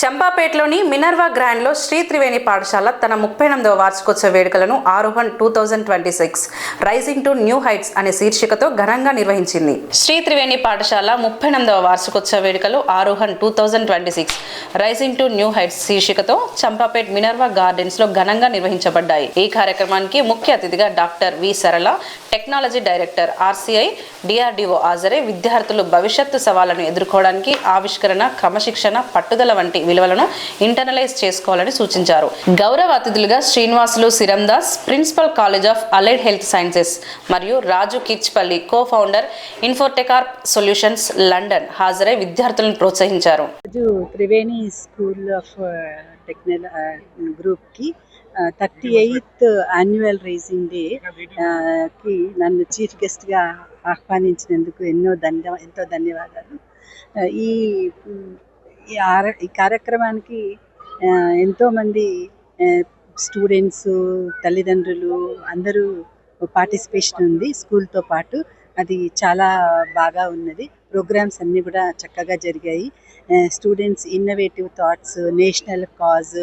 చంపాపేటలోని Minerva గ్రాండ్లో శ్రీ త్రివేణి పాఠశాల తన ముప్పై ఎనిమిదవ వార్షికోత్సవ వేడుకలను Aarohan two thousand twenty six rising to new heights అనే శీర్షికతో ఘనంగా నిర్వహించింది. శ్రీ త్రివేణి పాఠశాల ముప్పై ఎనిమిదవ వార్షికోత్సవ వేడుకలు Aarohan two thousand twenty six rising to new heights శీర్షికతో Champapet Minerva గార్డెన్స్లో ఘనంగా నిర్వహించబడ్డాయి. ఈ కార్యక్రమానికి ముఖ్య అతిథిగా డాక్టర్ వి సరళ టెక్నాలజీ డైరెక్టర్ ఆర్సీఐ డిఆర్డీఓ హాజరై విద్యార్థులు భవిష్యత్తు సవాళ్ళను ఎదుర్కోవడానికి ఆవిష్కరణ క్రమశిక్షణ పట్టుదల వంటి విలువలను ఇంటర్నలైజ్ చేసుకోవాలని సూచించారు. గౌరవ అతిథులుగా Srinivasulu Sirandas principal college of allied health sciences మరియు Raju Kichpalli co founder Infotecorp solutions London హాజరై విద్యార్థులను ప్రోత్సహించారు. త్రివేణి స్కూల్ ఆఫ్ టెక్నాల గ్రూప్కి thirty eighth annual racing day కి నన్ను చీఫ్ గెస్ట్గా ఆహ్వానించినందుకు ఎన్నో ధన్య ఎంతో ధన్యవాదాలు. ఈ ఈ ఆర ఈ కార్యక్రమానికి ఆ, ఎంతోమంది స్టూడెంట్స్ తల్లిదండ్రులు అందరూ పార్టిసిపేషన్ ఉంది స్కూల్తో పాటు. అది చాలా బాగా ఉన్నది. ప్రోగ్రామ్స్ అన్నీ కూడా చక్కగా జరిగాయి. Students innovative thoughts national cause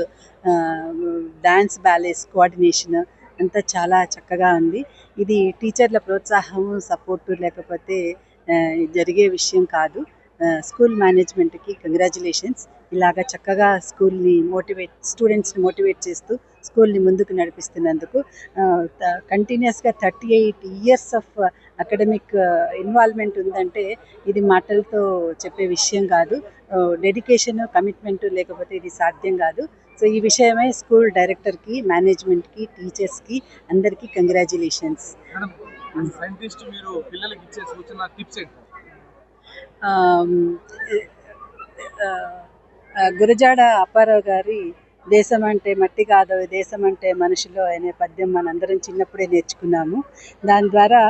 dance balance coordination అంతా చాలా చక్కగా ఉంది. ఇది టీచర్ల ప్రోత్సాహం సపోర్టు లేకపోతే జరిగే విషయం కాదు. స్కూల్ మేనేజ్మెంట్కి కంగ్రాచులేషన్స్. ఇలాగా చక్కగా స్కూల్ని మోటివేట్ స్టూడెంట్స్ని మోటివేట్ చేస్తూ స్కూల్ని ముందుకు నడిపిస్తున్నందుకు కంటిన్యూస్గా thirty eight years of academic involvement ఉందంటే ఇది మాటలతో చెప్పే విషయం కాదు. డెడికేషన్ కమిట్మెంట్ లేకపోతే ఇది సాధ్యం కాదు. సో ఈ విషయమై స్కూల్ డైరెక్టర్కి మేనేజ్మెంట్కి టీచర్స్కి అందరికీ కంగ్రాచులేషన్స్. సైంటిస్ట్ మీరు పిల్లలకి ఇచ్చే సూచన టిప్స్ ఏంటి? గురజాడ అప్పారావు గారి దేశం అంటే మట్టి కాదు దేశం అంటే మనుషులు అనే పద్యం మనందరం చిన్నప్పుడే నేర్చుకున్నాము. దాని ద్వారా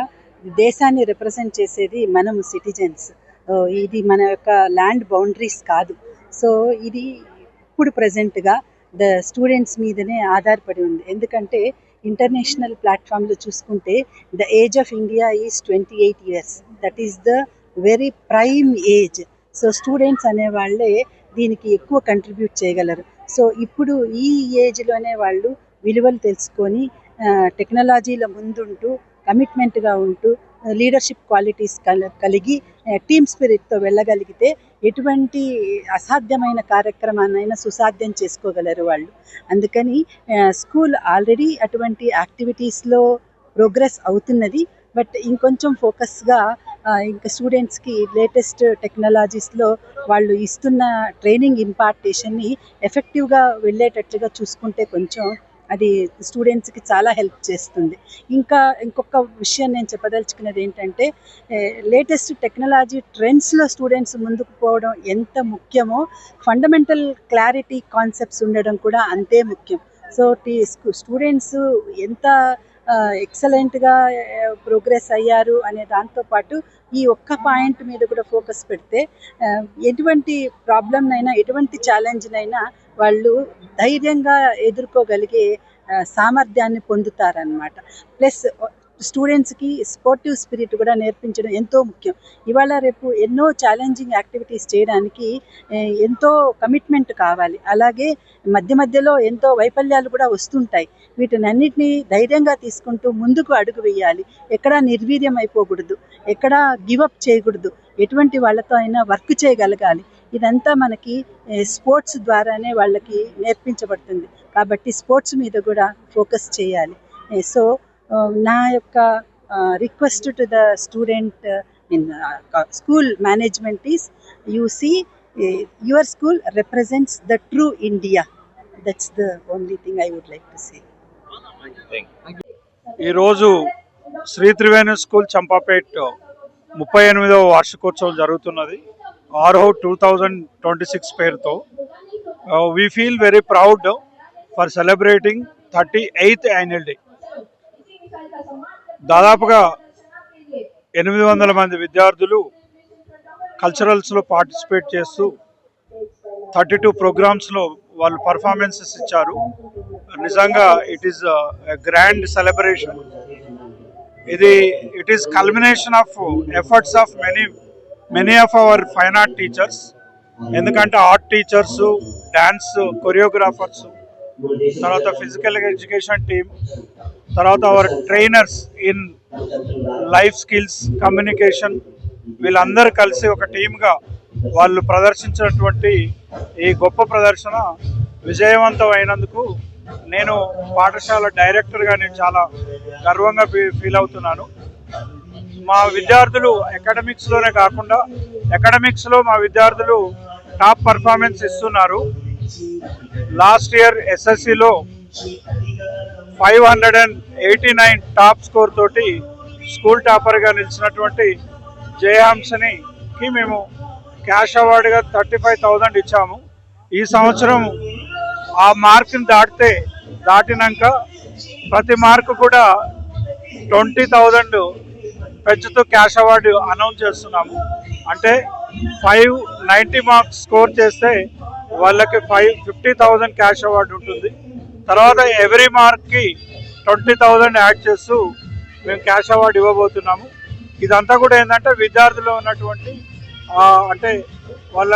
దేశాన్ని రిప్రజెంట్ చేసేది మనము సిటిజన్స్ ఇది మన యొక్క ల్యాండ్ బౌండరీస్ కాదు. సో ఇది ఇప్పుడు ప్రజెంట్గా ద స్టూడెంట్స్ మీదనే ఆధారపడి ఉంది. ఎందుకంటే ఇంటర్నేషనల్ ప్లాట్ఫామ్లో చూసుకుంటే the age of India is twenty eight years that is the very prime age. So students అనేవాళ్ళే దీనికి ఎక్కువ కంట్రిబ్యూట్ చేయగలరు. సో ఇప్పుడు ఈ ఏజ్లోనే వాళ్ళు విలువలు తెలుసుకొని టెక్నాలజీల ముందుంటూ కమిట్మెంట్గా ఉంటూ లీడర్షిప్ క్వాలిటీస్ కలిగి టీమ్ స్పిరిట్తో వెళ్ళగలిగితే ఎటువంటి అసాధ్యమైన కార్యక్రమాన్నైనా సుసాధ్యం చేసుకోగలరు వాళ్ళు. అందుకని స్కూల్ ఆల్రెడీ అటువంటి యాక్టివిటీస్లో ప్రోగ్రెస్ అవుతున్నది. బట్ ఇంకొంచెం ఫోకస్గా ఇంకా స్టూడెంట్స్కి లేటెస్ట్ టెక్నాలజీస్లో వాళ్ళు ఇస్తున్న ట్రైనింగ్ ఇంపార్టేషన్ని ఎఫెక్టివ్గా వెళ్ళేటట్లుగా చూసుకుంటే కొంచెం అది స్టూడెంట్స్కి చాలా హెల్ప్ చేస్తుంది. ఇంకా ఇంకొక విషయం నేను చెప్పదలుచుకున్నది ఏంటంటే లేటెస్ట్ టెక్నాలజీ ట్రెండ్స్లో స్టూడెంట్స్ ముందుకు పోవడం ఎంత ముఖ్యమో ఫండమెంటల్ క్లారిటీ కాన్సెప్ట్స్ ఉండడం కూడా అంతే ముఖ్యం. సో టీ స్టూడెంట్స్ ఎంత ఎక్సలెంట్గా ప్రోగ్రెస్ అయ్యారు అనే దాంతోపాటు ఈ ఒక్క పాయింట్ మీద కూడా ఫోకస్ పెడితే ఎటువంటి ప్రాబ్లంనైనా ఎటువంటి ఛాలెంజ్నైనా వాళ్ళు ధైర్యంగా ఎదుర్కోగలిగే సామర్థ్యాన్ని పొందుతారనమాట ప్లస్ స్టూడెంట్స్కి స్పోర్టివ్ స్పిరిట్ కూడా నేర్పించడం ఎంతో ముఖ్యం. ఇవాళ రేపు ఎన్నో ఛాలెంజింగ్ యాక్టివిటీస్ చేయడానికి ఎంతో కమిట్మెంట్ కావాలి. అలాగే మధ్య మధ్యలో ఎంతో వైఫల్యాలు కూడా వస్తుంటాయి. వీటిని అన్నిటినీ ధైర్యంగా తీసుకుంటూ ముందుకు అడుగు వేయాలి. ఎక్కడా నిర్వీర్యం అయిపోకూడదు. ఎక్కడా గివప్ చేయకూడదు. ఎటువంటి వాళ్ళతో అయినా వర్క్ చేయగలగాలి. ఇదంతా మనకి స్పోర్ట్స్ ద్వారానే వాళ్ళకి నేర్పించబడుతుంది. కాబట్టి స్పోర్ట్స్ మీద కూడా ఫోకస్ చేయాలి. సో నా యొక్క request to the student in school management is you see your school represents the true India that's the only thing I would like to say ఈరోజు శ్రీ త్రివేణి స్కూల్ చంపాపేట్ ముప్పై ఎనిమిదవ వార్షికోత్సవం జరుగుతున్నది. Aarohan two thousand twenty six పేరుతో. We feel very proud for celebrating thirty eighth annual day దాదాపుగా ఎనిమిది వందల మంది విద్యార్థులు కల్చరల్స్లో పార్టిసిపేట్ చేస్తూ థర్టీ టూ ప్రోగ్రామ్స్లో వాళ్ళు పర్ఫార్మెన్సెస్ ఇచ్చారు. నిజంగా ఇట్ ఈస్ గ్రాండ్ సెలబ్రేషన్ ఇది it is culmination of efforts of many many of our fine art teachers ఎందుకంటే ఆర్ట్ టీచర్స్ డ్యాన్స్ కొరియోగ్రాఫర్స్ తర్వాత ఫిజికల్ ఎడ్యుకేషన్ టీమ్ తర్వాత our trainers in life skills communication వీళ్ళందరూ కలిసి ఒక టీమ్గా వాళ్ళు ప్రదర్శించినటువంటి ఈ గొప్ప ప్రదర్శన విజయవంతం అయినందుకు నేను పాఠశాల డైరెక్టర్గా నేను చాలా గర్వంగా ఫీ- ఫీల్ అవుతున్నాను. మా విద్యార్థులు అకాడమిక్స్లోనే కాకుండా అకాడమిక్స్లో మా విద్యార్థులు టాప్ పర్ఫార్మెన్స్ ఇస్తున్నారు. Last year ఎస్ఎస్సిలో five hundred and eighty nine top score తోటి స్కూల్ టాపర్గా నిలిచినటువంటి జయహంసని మేము క్యాష్ అవార్డుగా థర్టీ ఫైవ్ థౌజండ్ ఇచ్చాము. ఈ సంవత్సరం ఆ మార్క్ని దాటితే దాటినాక ప్రతి మార్కు కూడా ట్వంటీ థౌజండ్ పెంచుతూ క్యాష్ అవార్డు అనౌన్స్ చేస్తున్నాము. అంటే ఫైవ్ నైంటీ మార్క్స్ స్కోర్ చేస్తే వాళ్ళకి five fifty thousand cash award ఉంటుంది. తర్వాత ఎవ్రీ మార్క్కి ట్వంటీ థౌజండ్ యాడ్ చేస్తూ మేము క్యాష్ అవార్డు ఇవ్వబోతున్నాము. ఇదంతా కూడా ఏంటంటే విద్యార్థుల్లో ఉన్నటువంటి అంటే వాళ్ళ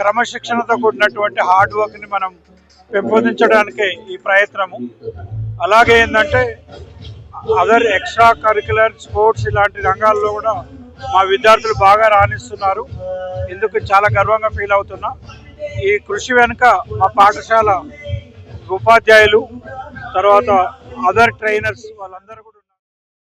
క్రమశిక్షణతో కూడినటువంటి హార్డ్ వర్క్ని మనం పెంపొందించడానికే ఈ ప్రయత్నము. అలాగే ఏంటంటే అదర్ ఎక్స్ట్రా కరికులర్ స్పోర్ట్స్ ఇలాంటి రంగాల్లో కూడా మా విద్యార్థులు బాగా రాణిస్తున్నారు. ఇందుకు చాలా గర్వంగా ఫీల్ అవుతున్నా. ఈ కృషి వెనుక మా పాఠశాల ఉపాధ్యాయులు తర్వాత అదర్ ట్రైనర్స్ వాళ్ళందరూ కూడా